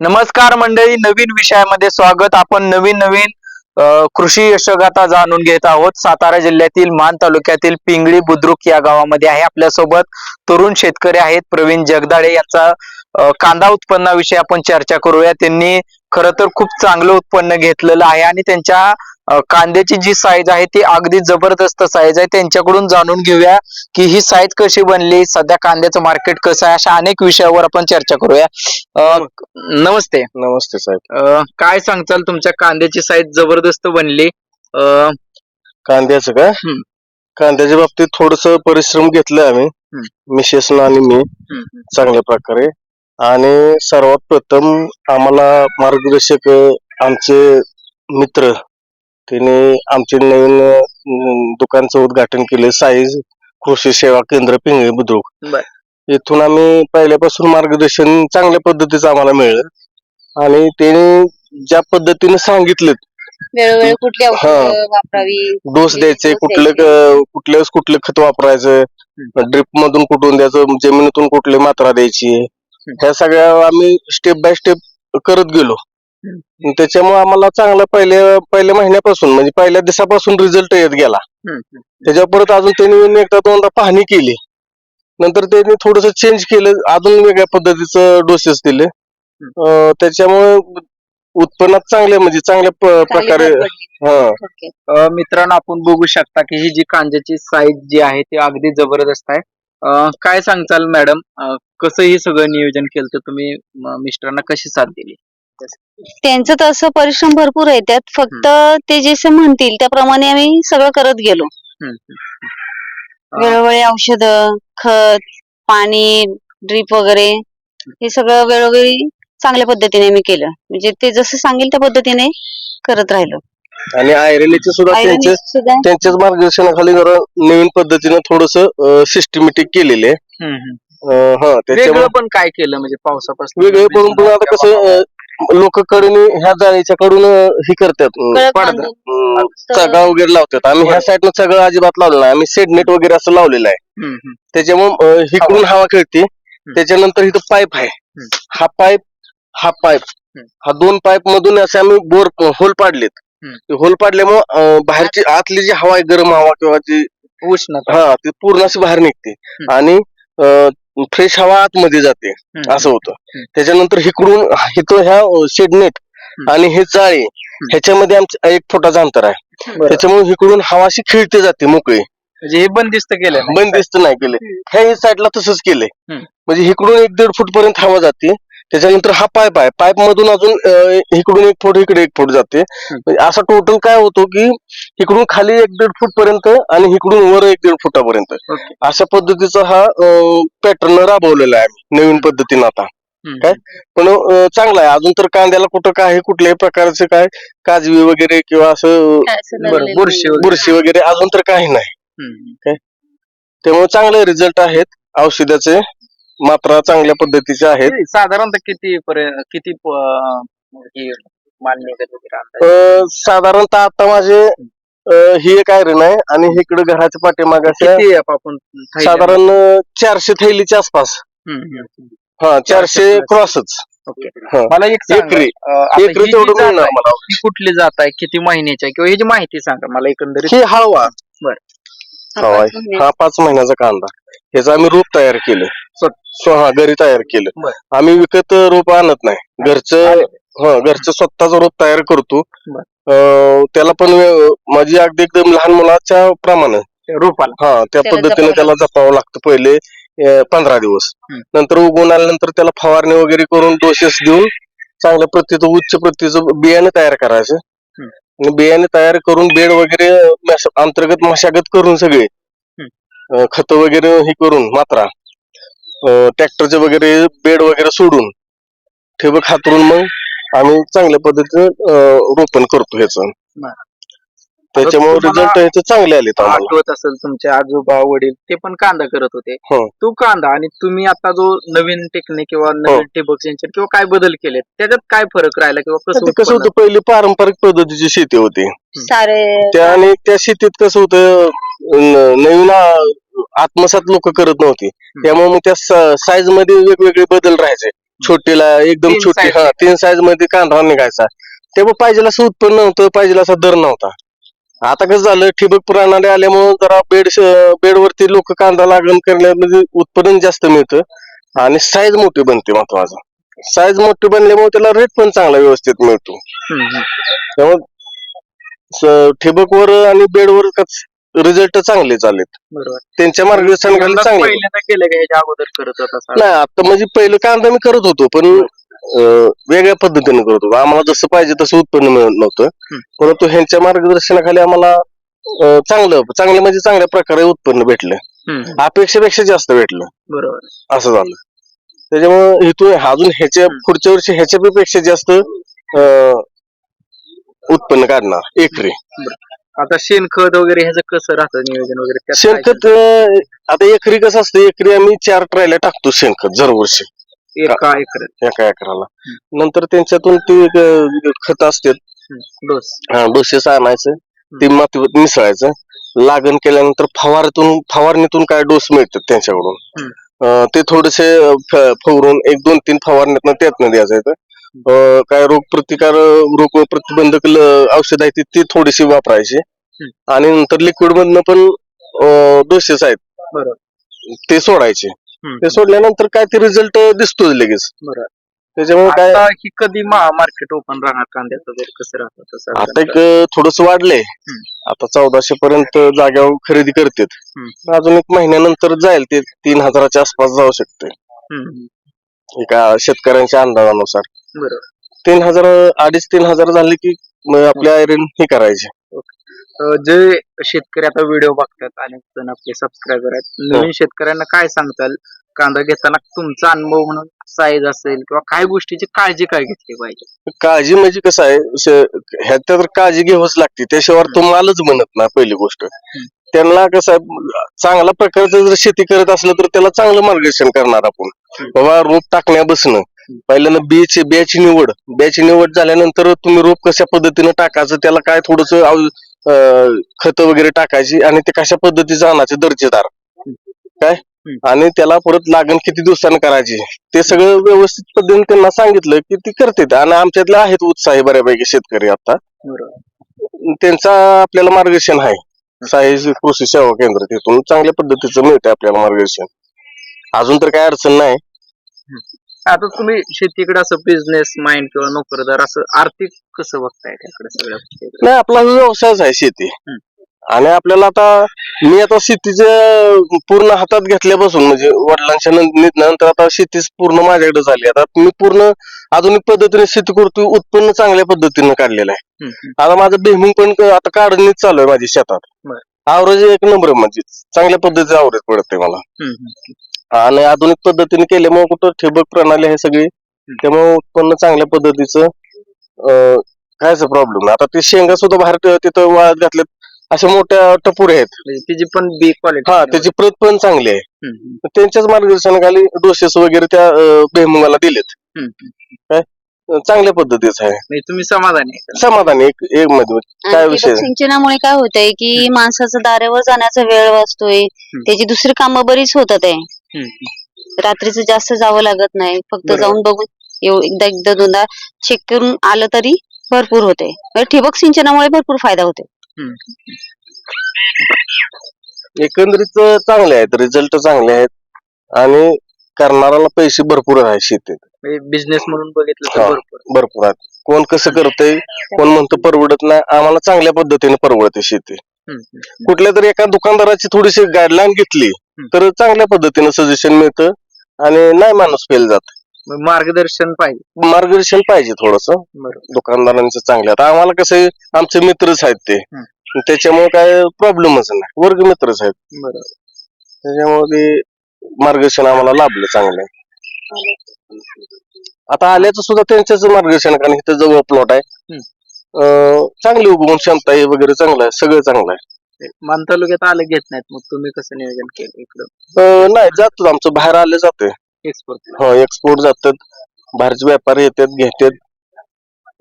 नमस्कार मंडळी नवीन विषयामध्ये स्वागत. आपण नवीन नवीन कृषी यशोगाथा जाणून घेत आहोत. सातारा जिल्ह्यातील मान तालुक्यातील पिंगळी बुद्रुक या गावामध्ये आहे. आपल्यासोबत तरुण शेतकरी आहेत प्रवीण जगदाळे यांचा कांदा उत्पन्नाविषयी आपण चर्चा करूया. त्यांनी खर तर खूप चांगलं उत्पन्न घेतलेलं आहे आणि त्यांच्या कांद्याची जी साईज आहे ती अगदी जबरदस्त साईज आहे. त्यांच्याकडून जाणून घेऊया की ही साईज कशी बनली सध्या कांद्याचं मार्केट कसं आहे अशा अनेक विषयावर आपण चर्चा करूया. नमस्ते. नमस्ते साहेब. काय सांगचाल तुमच्या कांद्याची साईज जबरदस्त बनली? कांद्याचं का. कांद्याच्या बाबतीत थोडस परिश्रम घेतलं आम्ही. मिसेस आणि मी. चांगल्या प्रकारे. आणि सर्वात प्रथम आम्हाला मार्गदर्शक आमचे मित्र त्यांनी आमचे नवीन दुकानचं उद्घाटन केले. साईज कृषी सेवा केंद्र पिंगळी बुद्रुक. इथून आम्ही पहिल्यापासून मार्गदर्शन चांगल्या पद्धतीचं आम्हाला मिळलं. आणि त्यांनी ज्या पद्धतीने सांगितलं हा. डोस द्यायचे कुठलं क- कुठल्या कुठलं खत वापरायचं ड्रिप मधून कुठून द्यायचं जमिनीतून कुठली मात्रा द्यायची ह्या सगळ्या आम्ही स्टेप बाय स्टेप करत गेलो. त्याच्यामुळे आम्हाला चांगला पहिल्या पहिल्या महिन्यापासून म्हणजे पहिल्या दिवसापासून रिझल्ट येत गेला. त्याच्या परत अजून त्यांनी एकदा दोनदा पाहणी केली. नंतर त्यांनी थोडस चेंज केलं अजून वेगळ्या पद्धतीचं डोसेस दिले. अं, त्याच्यामुळे उत्पन्नात चांगले म्हणजे चांगल्या प्रकारे. हा. मित्रांनो आपण बघू शकता की ही जी कांद्याची साईज जी आहे ती अगदी जबरदस्त आहे. अ, काय सांगचाल मॅडम? कसं हे सगळं नियोजन केलं तर तुम्ही मिस्टरांना कशी साथ दिली? त्यांचं तसं परिश्रम भरपूर आहे त्यात फक्त ते जसे म्हणतील त्याप्रमाणे आम्ही सगळं करत गेलो. वेळोवेळी औषध खत पाणी ड्रीप वगैरे हे सगळं वेळोवेळी चांगल्या पद्धतीने आम्ही केलं म्हणजे ते जसं सांगेल त्या पद्धतीने करत राहिलो आणि आयरलीचे सुद्धा Iron त्यांचे सुद्धा त्यांच्याच मार्गदर्शनाखाली जरा नवीन पद्धतीनं थोडस सिस्टमॅटिक केलेले आहे. हम्म, हम्म. अं, हा त्याच्यामुळे वेगळं पण काय केलं म्हणजे पावसापासून वेगळे करून पण आता कसं लोक कडून ह्या जाळीच्या कडून हे करतात. बांधून तर- चगा वगैरे लावतात. आम्ही ह्या साईडनं सगळं अजिबात लावलेलं नाही. आम्ही सेडनेट वगैरे असं लावलेलं आहे. हम्म, हम्म. त्याच्यामुळे हिकडून हवा खेळते. त्याच्यानंतर इथं पाईप आहे. हा पाईप हा पाईप हम्म. हा दोन पाईप मधून असे आम्ही बोर होल पाडलेत. हम्म. ते होल पाडल्यामुळे अं, बाहेरची आतली जी हवा आहे गरम हवा किंवा जी उष्णता. हा ती पूर्ण अशी बाहेर निघते. आणि फ्रेश हवा आतमध्ये जाते. असं होतं. त्याच्यानंतर इकडून इथं ह्या शेडनेट. आणि हे जाळी ह्याच्यामध्ये आमचं एक फुटाचं अंतर आहे. त्याच्यामुळे इकडून हवा अशी खिळते जाते मोकळी म्हणजे हे बंदिस्त केलं. बंदिस्त नाही केले ह्या साईडला तसंच केलंय. म्हणजे इकडून एक दीड फूट पर्यंत हवा जाते त्याच्यानंतर हा पाईप आहे पाईप मधून अजून इकडून एक फूट इकडे एक फूट जाते म्हणजे असं टोटल काय होतो की इकडून खाली एक दीड फूट पर्यंत आणि इकडून वर एक दीड फुटापर्यंत. अशा पद्धतीचा हा पॅटर्न राबवलेला आहे आम्ही नवीन पद्धतीनं आता. काय? पण चांगला आहे अजून तर कांद्याला कुठं काय कुठल्याही प्रकारचे काय काजवी वगैरे किंवा असं काय बुरशी. बुरशी वगैरे अजून तर काही नाही हम्म. त्यामुळे चांगले रिझल्ट आहेत औषधाचे मात्रा चांगल्या पद्धतीचे आहेत साधारणतः किती पर्यंत किती प- हे मान्य वगैरे अंदाज? अं, साधारणतः आता माझे अं, ही एक आयरन आहे आणि इकडे घराच्या पाठीमागे अशा किती आप- आपण साधारण अं, चारशे थैलीच्या आसपास हम्म, हम्म. हा चारशे. क्रॉसच ओके. हा. मला एक सांगा, एकरी. अं, आता एकरी जी तेवढं जात मिळणार आहे, मला कुठली जात आहे किती महिन्याची आहे किंवा ह्याची माहिती सांगा मला एकंदरीत ही हळवा. महिने. हा पाच महिन्याचा कांदा ह्याचं आम्ही रोप तयार केलं. स्व- हा घरी तयार केलं. बरं. आम्ही विकत रोप आणत नाही. घरचं हा घरचं स्वतःच रोप तयार करतो. बरं. अं, त्याला पण माझी अगदी एकदम लहान मुलाच्या प्रमाणे. रोपाला. हा त्या त्याला पद्धतीने जपावं त्याला जपावं लागतं पहिले अं, पंधरा दिवस. हम्म. नंतर उगवून आल्यानंतर त्याला फवारणी वगैरे करून डोसेस देऊन चांगल्या प्रतीचं उच्च प्रतीचं बियाणे तयार करायचं. हम्म. आणि बियाणे तयार करून बेड वगैरे मश- अंतर्गत मशागत करून सगळे खत वगैरे हे करून मात्रा ट्रॅक्टरचे वगैरे बेड वगैरे सोडून ठिबक हातरून मग आम्ही चांगल्या पद्धतीने रोपण करतो ह्याचं. त्याच्यामुळे रिझल्ट ह्याचे चांगले आले आठवत असेल तुमचे आजोबा वडील ते पण कांदा करत होते हो. तो कांदा आणि तुम्ही आता जो नवीन टेक्निक किंवा नवीन ठिबक सिंचन किंवा काय बदल केले त्याच्यात काय फरक राहिला किंवा कसं कसं? होतं पहिली पारंपरिक पद्धतीची शेती होती सारे त्या आणि त्या शेतीत कसं होतं नवीन आत्मसात लोक करत नव्हती. त्यामुळे मग त्या साईजमध्ये वेगवेगळे बदल राहायचे. छोटीला एकदम छोटी हा तीन साईजमध्ये कांदा निघायचा. तेव्हा पाहिजे असं उत्पन्न नव्हतं पाहिजे असा दर नव्हता. आता कसं झालं ठिबक प्रणाली आल्यामुळे जरा बेड बेडवरती लोक कांदा लागण करण्यामध्ये उत्पन्न जास्त मिळतं आणि साईज मोठी बनते महत्वाचं. साईज मोठी बनल्यामुळे त्याला रेट पण चांगला व्यवस्थित मिळतो. त्यामुळे ठिबकवर आणि बेडवर रिझल्ट चांगले बरोबर. त्यांच्या मार्गदर्शनाखाली यंदा चांगले. पहिल्यांदा केलं का ह्याच्या अगोदर करत होता साहेब? नाही आता म्हणजे पहिलं कांदा मी करत होतो पण अं, वेगळ्या पद्धतीने करत होतो. आम्हाला जसं पाहिजे तसं उत्पन्न मिळत नव्हतं. परंतु ह्यांच्या मार्गदर्शनाखाली आम्हाला अं, चांगलं चांगलं म्हणजे चांगल्या प्रकारे उत्पन्न भेटलं. हम्म, अपेक्षेपेक्षा जास्त भेटलं. बरोबर. असं झालं. त्याच्यामुळे इथून अजून ह्याच्या पुढच्या वर्षी ह्याच्या पेक्षा जास्त अं, उत्पन्न काढणार एकरी. आता शेणखत वगैरे ह्याचं कसं राहतं नियोजन वगैरे? त्यात काय शेणखत अं, आता एकरी कसं असतं एकरी आम्ही चार ट्रायला टाकतो शेणखत दरवर्षी. करतं? एका एकरात. एका एकराला. नंतर त्यांच्यातून ती अं, खत डोस. हा, डोसेस आणायचं ते मातीवर मिसळायचं. लागण केल्यानंतर फवारीतून फवारणीतून काय डोस मिळतात त्यांच्याकडून. हम्म. अं, ते थोडेसे अं, फ- फवरून एक दोन तीन फवारण्यातनं त्यातनं द्यायचं. काय रोग प्रतिकार रोग प्रतिबंधक औषध आहे ती- थोडीशी वापरायची. आणि नंतर लिक्विड मधनं पण डोसेस आहेत. ते सोडायचे. ते सोडल्यानंतर काय ते रिझल्ट दिसतोच लगेच. त्याच्यामुळे काय ही कधी मार्केट ओपन राहणार? कांद्याचं वगैरे कसं राहतं? आता एक थोडस वाढलंय. आता चौदाशे पर्यंत जाग्यावर खरेदी करतात. अजून एक महिन्यानंतर जाईल ते तीन हजाराच्या आसपास जाऊ शकते एका शेतकऱ्यांच्या अंदाजानुसार. बरोबर तीन हजार अडीच तीन हजार झाले की मग आपल्या आयरन हे करायचे. अं, जे शेतकरी आता व्हिडिओ बघतात अनेक जण आपले सबस्क्रायबर आहेत नवीन शेतकऱ्यांना काय सांगताल? कांदा घेताना तुमचा अनुभव म्हणून साईज असेल किंवा काय गोष्टीची काळजी काय घेतली पाहिजे? काळजी म्हणजे कसं आहे श- ह्यात तर काळजी घ्यावीच लागते त्याशिवाय तो मालच बनत ना पहिली गोष्ट. त्यांना कसं आहे, चांगल्या प्रकारचं जर शेती करत असलं तर त्याला चांगलं मार्गदर्शन करणार आपण. बाबा रोप टाकण्या बसणं पहिल्यांदा बियाची बियाची निवड. बियाची निवड झाल्यानंतर तुम्ही रोप कशा पद्धतीने टाकायचं त्याला काय थोडस खत वगैरे टाकायची आणि ते कशा पद्धतीचं आणायचं दर्जेदार. काय? आणि त्याला परत लागण किती दिवसानं करायची? ते सगळं व्यवस्थित पद्धतीने त्यांना सांगितलं की ती करते आणि आमच्यातले आहेत उत्साही बऱ्यापैकी शेतकरी आता. त्यांचा आपल्याला मार्गदर्शन आहे. साई कृषी सेवा केंद्र तिथून चांगल्या पद्धतीचं मिळते आपल्याला मार्गदर्शन. अजून तर काय अडचण नाही. आता तुम्ही शेतीकडे असं बिझनेस माइंड किंवा नोकरदार असं आर्थिक कसं बघताय त्याकडे सगळ्या गोष्टीकडे? नाही आपला व्यवसायच आहे शेती हम्म. आणि आपल्याला आता मी आता शेतीचे पूर्ण हातात घेतल्यापासून म्हणजे वडिलांच्या नं- नंतर आता शेतीच पूर्ण माझ्याकडे झाली आता मी पूर्ण आधुनिक पद्धतीने शेती करतो उत्पन्न चांगल्या पद्धतीने काढलेलं आहे हम्म, हम्म. आता माझं बेहमिंग पण क- आता काढणीच चालू आहे माझ्या शेतात बरं. आवरेज एक नंबर म्हणजे चांगल्या पद्धतीचं आवरेज पडते मला हम्म, हम्म. आणि आधुनिक पद्धतीने केल्यामुळे कुठं ठिबक प्रणाली आहे सगळी. त्यामुळे उत्पन्न चांगल्या पद्धतीचं कायच प्रॉब्लेम नाही. आता ते शेंगा सुद्धा बाहेर तिथं वाळत घातल्यात अशा मोठ्या टपुरे आहेत. म्हणजे तिची पण बी क्वालिटी हा त्याची प्रत पण चांगली आहे. त्यांच्याच मार्गदर्शनाखाली डोसेस वगैरे त्या बेहमुगाला दिलेत. अं, चांगल्या पद्धतीचं आहे. म्हणजे तुम्ही समाधानी आहे? समाधानी एक एक मध्ये काय विषय? सिंचनामुळे काय होतंय की माणसाचं दाऱ्यावर जाण्याचा वेळ वाचतोय त्याची दुसरी कामं बरीच होतात आहे. रात्रीचं जास्त जावं लागत नाही. फक्त बरोबर. जाऊन बघून येऊ- एकदा एकदा दोनदा चेक करून आलं तरी भरपूर होते. म्हणजे ठिबक सिंचनामुळे भरपूर फायदा होते. एकंदरीत चांगले आहेत. रिझल्ट चांगले आहेत. आणि करणाऱ्याला पैसे भरपूर आहे शेतीत. म्हणजे बिझनेस म्हणून बघितलं तर हा. भरपूर. भरपूर आहेत. कोण कसं करतंय कोण म्हणतं परवडत नाही. आम्हाला चांगल्या पद्धतीने परवडते शेती. कुठल्या तरी एका दुकानदाराची थोडीशी गाईडलाईन घेतली तर चांगल्या पद्धतीने सजेशन मिळतं आणि नाही माणूस फेल जात. मार्गदर्शन पाहिजे. मार्गदर्शन पाहिजे थोडस. दुकानदारांचं चांगलं. आता आम्हाला कसं आमचे मित्रच आहेत ते. त्याच्यामुळे काय प्रॉब्लेमच नाही. वर्ग मित्रच आहेत. त्याच्यामुळे मार्गदर्शन आम्हाला लाभलं चांगलं. आता आल्याचं सुद्धा त्यांच्याच मार्गदर्शन कारण इथं जवळ प्लॉट आहे. चांगली उगवून क्षमता आहे वगैरे चांगलं आहे सगळं चांगलं आहे. मान तालुक्यात आलं घेत नाहीत मग तुम्ही कसं नियोजन केलं इकडं? अं, नाही जातो आमचं बाहेर आले जाते एक्सपोर्ट हो एक्सपोर्ट जातात. बाहेरचे व्यापारी येतात घेतात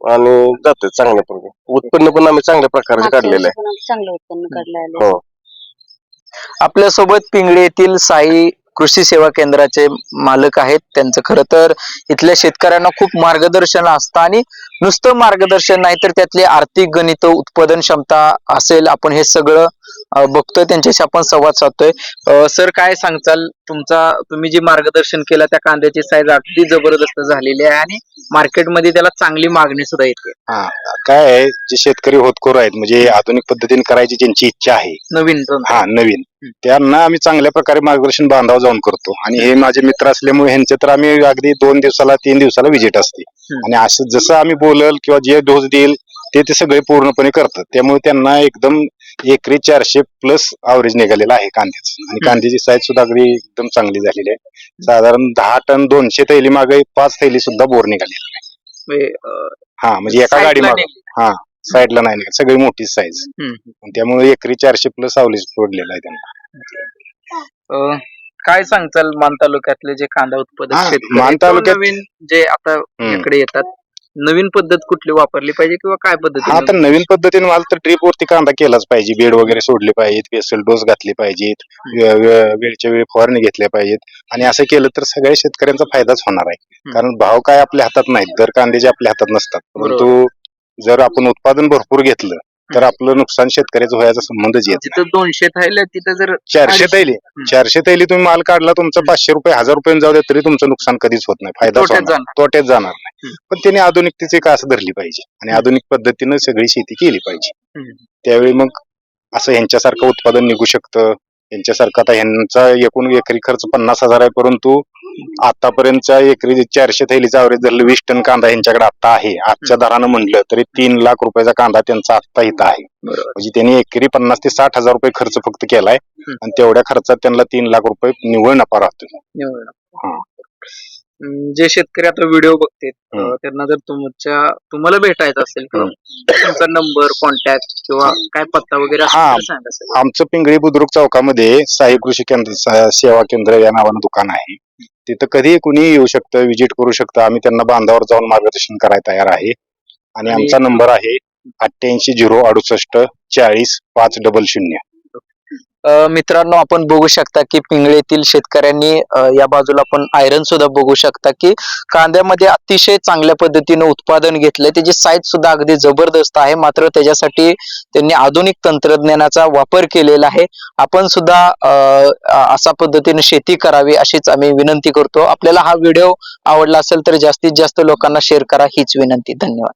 आणि जातात चांगल्या प्रकारे. उत्पन्न पण आम्ही चांगल्या प्रकारे मागच्या काढलेलं आम्ही चांगलं उत्पन्न काढलं आहे. हो. आपल्यासोबत पिंगळे येथील साई कृषी सेवा केंद्राचे मालक आहेत त्यांचं खरं तर इथल्या शेतकऱ्यांना खूप मार्गदर्शन असतं आणि नुसतं मार्गदर्शन नाही तर त्यातली आर्थिक गणित उत्पादन क्षमता असेल आपण हे सगळं बघतोय त्यांच्याशी आपण संवाद साधतोय. सर काय सांगचाल तुमचा तुम्ही जे मार्गदर्शन केलं त्या कांद्याची साईज अगदी जबरदस्त झालेली आहे आणि मार्केटमध्ये त्याला चांगली मागणी सुद्धा येते. हा काय आहे जे शेतकरी होतकोर आहेत म्हणजे आधुनिक पद्धतीने करायची ज्यांची इच्छा आहे. नवीन. हा नवीन. त्यांना आम्ही चांगल्या प्रकारे मार्गदर्शन बांधाव जाऊन करतो. आणि हे माझे मित्र असल्यामुळे ह्यांचे तर आम्ही अगदी दोन दिवसाला तीन दिवसाला विजिट असते. आणि असं जसं आम्ही बोलल किंवा जे डोस देईल ते ते सगळे पूर्णपणे करतात. त्यामुळे त्यांना एकदम एकरी चारशे प्लस अवरेज निघालेला आहे कांद्याचं. आणि कांद्याची साईज सुद्धा अगदी एकदम चांगली झालेली आहे. साधारण दहा टन दोनशे थैली मागे पाच थैली सुद्धा बोर निघालेली आहे. म्हणजे, अं, हा म्हणजे एका गाडी मागे नेली. हा साईडला नाही निघत सगळी मोठी साईज हम्म. त्यामुळे एकरी चारशे प्लस अवरेज पडलेला आहे त्यांना. अं, काय सांगचाल मान तालुक्यातले जे कांदा उत्पादक हा, शेतकरी मान तो तालुक्यात- नवीन जे आता इकडे येतात? नवीन पद्धत कुठली वापरली पाहिजे किंवा काय पद्धती तर नवीन पद्धतीने मला तर ड्रीप वरती कांदा केलाच पाहिजे. बेड वगैरे सोडले पाहिजेत पेसल डोस घातले पाहिजेत वे- वे- वेळच्या वेळी फवारणी घेतल्या पाहिजेत. आणि असं केलं तर सगळ्या शेतकऱ्यांचा फायदाच होणार आहे. कारण भाव काय आपल्या हातात नाहीत. दर कांद्याचे आपल्या हातात नसतात. परंतु जर आपण उत्पादन भरपूर घेतलं तर आपलं नुकसान शेतकऱ्याचं व्हायचा संबंधच येत जिथं दोनशे थायला तिथं जर. चारशे. थैली चारशे थैली तुम्ही माल काढला तुमचा पाचशे रुपये हजार रुपये जाऊ द्या तरी तुमचं नुकसान कधीच होत नाही. फायदाच तोट्यात जाणार. तोट्यात जाणार नाही. पण त्याने आधुनिकतेची कास धरली पाहिजे. आणि आधुनिक पद्धतीनं सगळी शेती केली पाहिजे. हम्म. त्यावेळी मग असं ह्यांच्यासारखं उत्पादन निघू शकतं. यांच्यासारखं आता ह्यांचा एकूण एकरी खर्च पन्नास हजार आहे परंतु आतापर्यंतच्या एकरी चारशे थैलीचा अवरेज धरलं वीस टन कांदा यांच्याकडे आता आहे आजच्या दरानं म्हणलं तरी तीन लाख रुपयाचा कांदा त्यांचा आत्ता इथं आहे म्हणजे त्यांनी एकरी पन्नास ते साठ हजार रुपये खर्च फक्त केलाय आणि तेवढ्या खर्चात त्यांना तीन लाख रुपये निव्वळ नफा राहतो. हा. अं, जे शेतकरी आता व्हिडिओ हम्म. त्यांना जर तुमच्या तुम्हाला भेटायचं असेल किंवा तुमचा नंबर कॉन्टॅक्ट किंवा काय पत्ता वगैरे असेल हा. तर सांगा सर. आमचं पिंगळी बुद्रुक चौकामध्ये साई कृषी केंद्र स- सेवा केंद्र या नावानं दुकान आहे तिथं कधी कुणी येऊ शकतं विजिट करू शकतं. आम्ही त्यांना बांधावर जाऊन मार्गदर्शन करायला तयार आहे. आणि आमचा नंबर आहे अठ्ठ्याऐंशी झिरो अडुसष्ट चाळीस पाच डबल शून्य. मित्रांनो आपण बघू शकता की पिंगळेतील शेतकऱ्यांनी या बाजूला आपण आयरन सुद्धा बघू शकता की कांद्यामध्ये अतिशय चांगल्या पद्धतीने उत्पादन घेतलंय. त्याची साईज सुद्धा अगदी जबरदस्त आहे. मात्र त्याच्यासाठी त्यांनी आधुनिक तंत्रज्ञानाचा वापर केलेला आहे. आपण सुद्धा अशा पद्धतीने शेती करावी अशीच आम्ही विनंती करतो. आपल्याला हा व्हिडिओ आवडला असेल तर जास्तीत जास्त लोकांना शेअर करा. हीच विनंती. धन्यवाद.